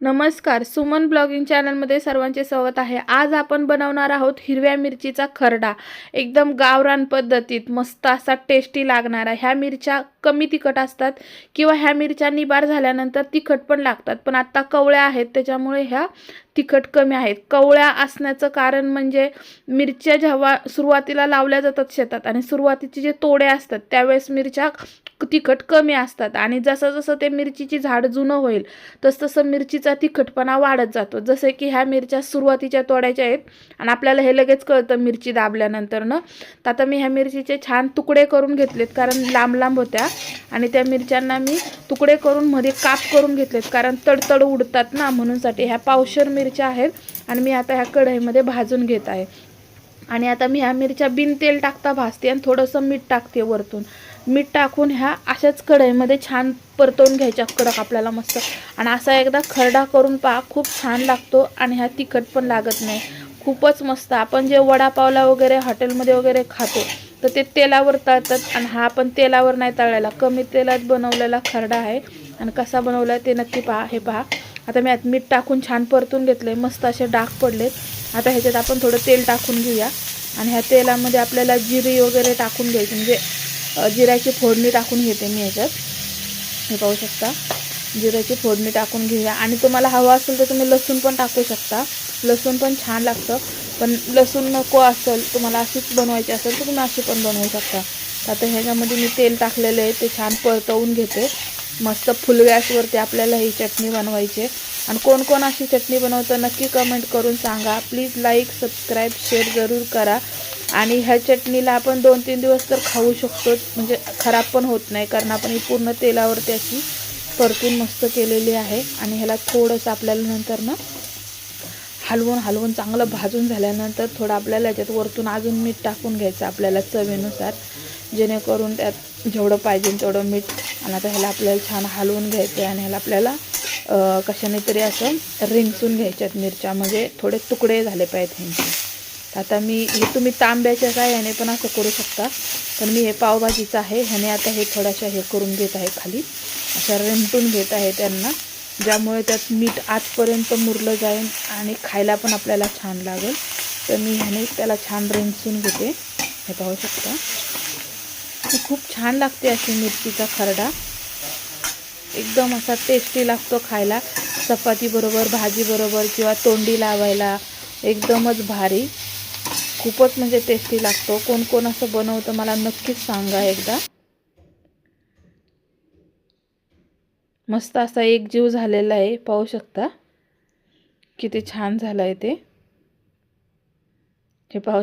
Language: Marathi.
नमस्कार सुमन ब्लॉगिंग चॅनलमध्ये सर्वांचे स्वागत आहे. आज आपण बनवणार आहोत हिरव्या मिरचीचा खरडा. एकदम गावरान पद्धतीत मस्त असा टेस्टी लागणारा. ह्या मिरच्या कमी तिखट असतात किंवा ह्या मिरच्या निबार झाल्यानंतर तिखट पण लागतात. पण आत्ता कवळ्या आहेत त्याच्यामुळे ह्या तिखट कमी आहेत. कवळ्या असण्याचं कारण म्हणजे मिरच्या जेव्हा सुरुवातीला लावल्या जातात शेतात आणि सुरुवातीचे जे तोडे असतात त्यावेळेस मिरच्या तिखट कमी असतात आणि जसं जसं ते मिरचीची झाड जुनं होईल तसतसं मिरचीचा तिखटपणा वाढत जातो. जसे की ह्या मिरच्या सुरुवातीच्या तोड्याच्या आहेत आणि आपल्याला हे लगेच कळतं मिरची दाबल्यानंतर ना तर आता मी ह्या मिरचीचे छान तुकडे करून घेतलेत कारण लांब लांब होत्या. आणि त्या मिरच्यांना मी तुकडे करून मध्ये काप करून घेतलेत. कारण तडतड उडतात ना म्हणूनसाठी ह्या पावशर मिरच्या आहेत आणि मी आता ह्या कढईमध्ये भाजून घेत आहे. आणि आता मी ह्या मिरच्या बिन तेल टाकता भाजते आणि थोडंसं मीठ टाकते वरतून. मीठ टाकून ह्या अशाच कढईमध्ये छान परतवून घ्यायच्या कडक आपल्याला मस्त. आणि असा एकदा खरडा करून पहा खूप छान लागतो आणि ह्या तिखट पण लागत नाही. खूपच मस्त. आपण जे वडापावला वगैरे हॉटेलमध्ये वगैरे खातो तर ते तेलावर तळतात आणि हा आपण तेलावर नाही तळायला. कमी तेलात बनवलेला खरडा आहे. आणि कसा बनवला आहे ते नक्की पहा हे पहा. आता मी आत मीठ टाकून छान परतून घेतले मस्त असे डाग पडलेत. आता ह्याच्यात आपण थोडं तेल टाकून घेऊया. आणि ह्या तेलामध्ये आपल्याला जिरी वगैरे टाकून घ्यायची. म्हणजे जिऱ्याची फोडणी टाकून घेते मी ह्याच्यात. हे पाहू शकता. जिऱ्याची फोडणी टाकून घेऊया. आणि तुम्हाला हवं असेल तर तुम्ही लसूण पण टाकू शकता. लसूण पण छान लागतं. पण लसूण नको असेल तुम्हाला अशीच बनवायची असेल तर तुम्ही अशी पण बनवू शकता. आता ह्याच्यामध्ये मी तेल टाकलेलं आहे ते छान परतवून घेते. मस्त फुल गॅसवरती आपल्याला ही चटणी बनवायची आहे. आणि कोण कोण अशी चटणी बनवतं नक्की कमेंट करून सांगा. प्लीज लाईक सबस्क्राईब शेअर जरूर करा. आणि ह्या चटणीला आपण दोन तीन दिवस तर खाऊ शकतो म्हणजे खराब पण होत नाही कारण आपण ही पूर्ण तेलावरती अशी परतून मस्त केलेली आहे. आणि ह्याला थोडंसं आपल्याला नंतर ना हलवून हलवून चांगलं भाजून झाल्यानंतर थोडं आपल्याला याच्यात वरतून अजून मीठ टाकून घ्यायचं आपल्याला चवीनुसार. जेणेकरून त्यात जेवढं पाहिजे तेवढं मीठ आणि आता ह्याला आपल्याला छान हलवून घ्यायचं आहे आणि ह्याला आपल्याला कशाने तरी असं रिंचून घ्यायच्यात मिरच्या. म्हणजे थोडे तुकडे झाले पाहिजेत ह्यांचे. आता मी हे तुम्ही तांब्याच्या साह्याने पण असं करू शकता. पण मी हे पावभाजीचं आहे. ह्याने आता हे थोड्याशा हे करून घेत आहे खाली. अशा रेमटून घेत आहे त्यांना. ज्यामुळे त्यात मीठ आतपर्यंत मुरलं जाईल आणि खायला पण आपल्याला छान लागेल. तर मी ह्याने त्याला छान रेंचून घेते. हे पाहू शकता. खूप छान लागते अशी मिरचीचा खरडा. एकदम असा टेस्टी लागतो खायला. चपातीबरोबर भाजीबरोबर किंवा तोंडी लावायला एकदमच भारी. खूपच म्हणजे टेस्टी लागतो. कोण कोण असं बनवतं मला नक्कीच सांगा एकदा. मस्त असा एक जीव झालेला आहे पाहू शकता. किती छान झालं आहे ते. हे पाहू